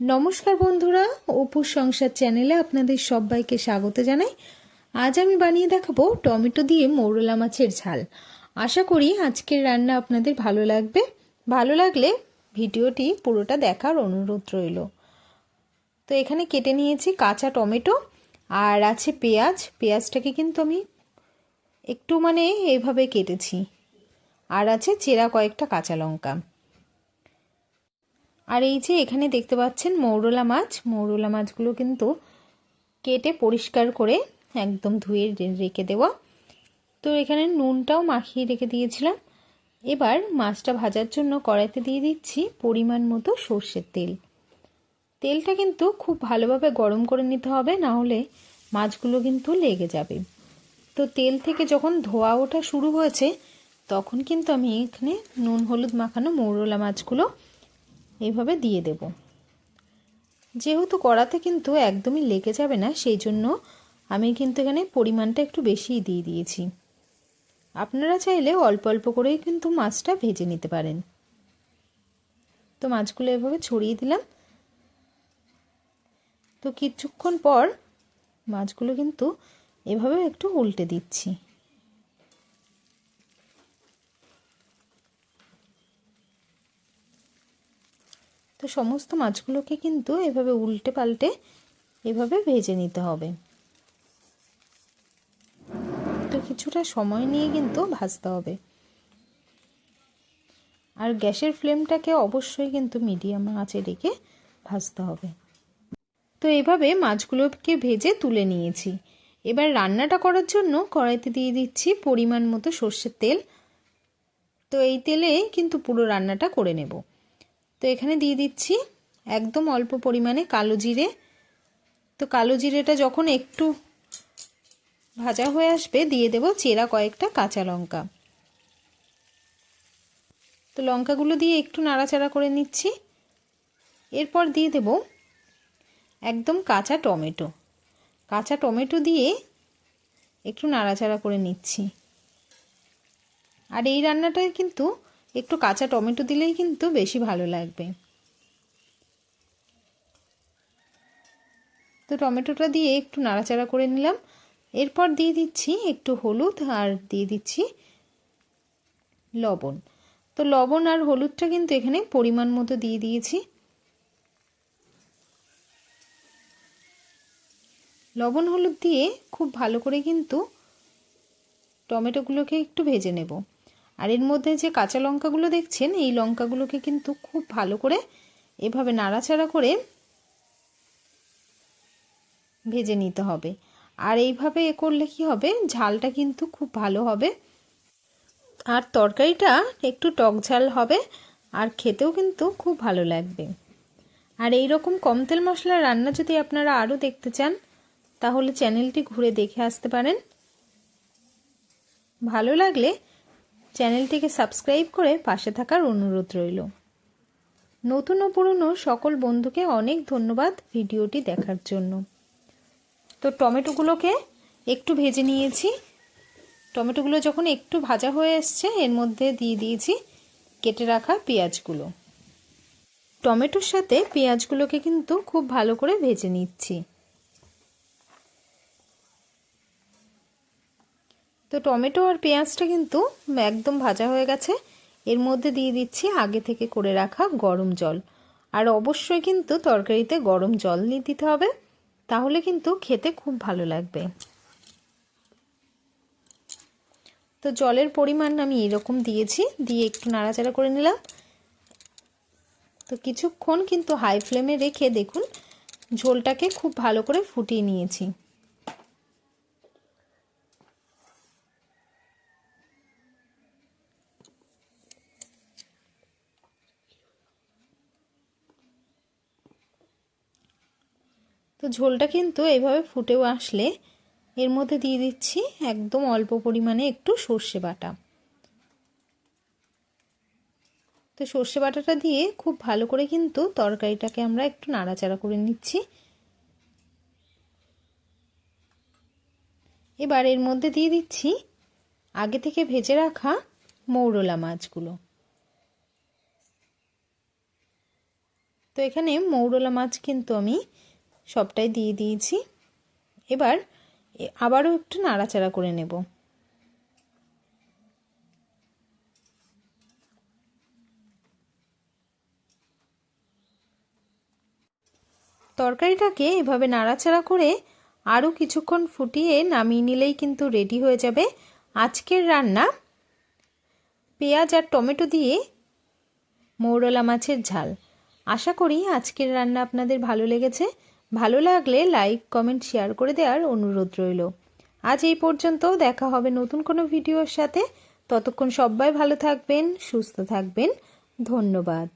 নমস্কার বন্ধুরা, অপুর সংসার চ্যানেলে আপনাদের সবাইকে স্বাগত জানাই। আজ আমি বানিয়ে দেখাবো টমেটো দিয়ে মৌরলা মাছের ঝাল। আশা করি আজকের রান্না আপনাদের ভালো লাগবে। ভালো লাগলে ভিডিওটি পুরোটা দেখার অনুরোধ রইল। তো এখানে কেটে নিয়েছি কাঁচা টমেটো আর আছে পেঁয়াজ। পেঁয়াজটাকে কিন্তু আমি একটু মানে এইভাবে কেটেছি। আর আছে চেরা কয়েকটা কাঁচা লঙ্কা। আর এই যে এখানে দেখতে পাচ্ছেন মৌরলা মাছ, মৌরলা মাছগুলো কিন্তু কেটে পরিষ্কার করে একদম ধুয়ে রেখে দেওয়া। তো এখানে নুনটাও মাখিয়ে রেখে দিয়েছিলাম। এবার মাছটা ভাজার জন্য কড়াইতে দিয়ে দিচ্ছি পরিমাণ মতো সর্ষের তেল। তেলটা কিন্তু খুব ভালোভাবে গরম করে নিতে হবে, না হলে মাছগুলো কিন্তু লেগে যাবে। তো তেল থেকে যখন ধোয়া ওঠা শুরু হয়েছে, তখন কিন্তু আমি এখানে নুন হলুদ মাখানো মৌরলা মাছগুলো এইভাবে দিয়ে দেব। যেহেতু কড়াতে কিন্তু একদমই লেগে যাবে না, সেই জন্য আমি কিন্তু এখানে পরিমাণটা একটু বেশিই দিয়ে দিয়েছি। আপনারা চাইলে অল্প অল্প করেই কিন্তু মাছটা ভেজে নিতে পারেন। তো মাছগুলো এভাবে ছড়িয়ে দিলাম। তো কিছুক্ষণ পর মাছগুলো কিন্তু এভাবে একটু উল্টে দিচ্ছি। তো সমস্ত মাছগুলোকে কিন্তু এভাবে উল্টে পাল্টে এভাবে ভেজে নিতে হবে। তো কিছুটা সময় নিয়ে কিন্তু ভাজতে হবে। আর গ্যাসের ফ্লেমটাকে অবশ্যই কিন্তু মিডিয়াম আঁচে রেখে ভাজতে হবে। তো এভাবে মাছগুলোকে ভেজে তুলে নিয়েছি। এবার রান্নাটা করার জন্য কড়াইতে দিয়ে দিচ্ছি পরিমাণ মতো সর্ষের তেল। তো এই তেলে কিন্তু পুরো রান্নাটা করে নেব। তো এখানে দিয়ে দিচ্ছি একদম অল্প পরিমাণে কালো জিরে। তো কালো জিরেটা যখন একটু ভাজা হয়ে আসবে, দিয়ে দেব চেরা কয়েকটা কাঁচা লঙ্কা। তো লঙ্কাগুলো দিয়ে একটু নাড়াচাড়া করে নিচ্ছি। এরপর দিয়ে দেব একদম কাঁচা টমেটো। কাঁচা টমেটো দিয়ে একটু নাড়াচাড়া করে নিচ্ছি। আর এই রান্নাটায় কিন্তু একটু কাঁচা টমেটো দিলেই কিন্তু বেশি ভালো লাগবে। তো টমেটোটা দিয়ে একটু নাড়াচাড়া করে নিলাম। এরপর দিয়ে দিচ্ছি একটু হলুদ আর দিয়ে দিচ্ছি লবণ। তো লবণ আর হলুদটা কিন্তু এখানে পরিমাণ মতো দিয়ে দিয়েছি। লবণ হলুদ দিয়ে খুব ভালো করে কিন্তু টমেটোগুলোকে একটু ভেজে নেব। আর এর মধ্যে যে কাঁচা লঙ্কাগুলো দেখছেন, এই লঙ্কাগুলোকে কিন্তু খুব ভালো করে এভাবে নাড়াচাড়া করে ভেজে নিতে হবে। আর এইভাবে এ করলে কি হবে? ঝালটা কিন্তু খুব ভালো হবে। আর তরকারিটা একটু টক ঝাল হবে আর খেতেও কিন্তু খুব ভালো লাগবে। আর এই রকম কম তেল মশলা রান্না যদি আপনারা আরও দেখতে চান, তাহলে চ্যানেলটি ঘুরে দেখে আসতে পারেন। ভালো লাগলে চ্যানেলটিকে সাবস্ক্রাইব করে পাশে থাকার অনুরোধ রইল। নতুন ও পুরনো সকল বন্ধুকে অনেক ধন্যবাদ ভিডিওটি দেখার জন্য। তো টমেটোগুলোকে একটু ভেজে নিয়েছি। টমেটোগুলো যখন একটু ভাজা হয়ে এসছে, এর মধ্যে দিয়ে দিয়েছি কেটে রাখা পেঁয়াজগুলো। টমেটোর সাথে পেঁয়াজগুলোকে কিন্তু খুব ভালো করে ভেজে নিচ্ছি। তো টমেটো আর পেঁয়াজটা কিন্তু একদম ভাজা হয়ে গেছে। এর মধ্যে দিয়ে দিচ্ছি আগে থেকে করে রাখা গরম জল। আর অবশ্যই কিন্তু তরকারিতে গরম জল নিয়ে দিতে হবে। তাহলে কিন্তু খেতে খুব ভালো লাগবে। তো জলের পরিমাণ আমি এরকম দিয়েছি, দিয়ে একটু নাড়াচাড়া করে নিলাম। তো কিছুক্ষণ কিন্তু হাই ফ্লেমে রেখে দেখুন, ঝোলটাকে খুব ভালো করে ফুটিয়ে নিয়েছি। তো ঝোলটা কিন্তু এইভাবে ফুটেও আসলে এর মধ্যে দিয়ে দিচ্ছি একদম অল্প পরিমাণে একটু সর্ষে বাটা। তো সর্ষে বাটাটা দিয়ে খুব ভালো করে কিন্তু তরকারিটাকে আমরা একটু নাড়াচাড়া করে নিচ্ছি। এবার এর মধ্যে দিয়ে দিচ্ছি আগে থেকে ভেজে রাখা মৌরলা মাছগুলো। তো এখানে মৌরলা মাছ কিন্তু আমি সবটাই দিয়ে দিয়েছি। এবার আবারও একটু নাড়াচাড়া করে নেব। তরকারিটাকে এভাবে নাড়াচাড়া করে আরও কিছুক্ষণ ফুটিয়ে নামিয়ে নিলেই কিন্তু রেডি হয়ে যাবে আজকের রান্না। পেঁয়াজ আর টমেটো দিয়ে মৌরলা মাছের ঝাল। আশা করি আজকের রান্না আপনাদের ভালো লেগেছে। ভালো লাগলে লাইক, কমেন্ট, শেয়ার করে দেওয়ার অনুরোধ রইল। আজ এই পর্যন্ত দেখা হবে নতুন কোনো ভিডিওর সাথে। ততক্ষণ সবাই ভালো থাকবেন, সুস্থ থাকবেন। ধন্যবাদ।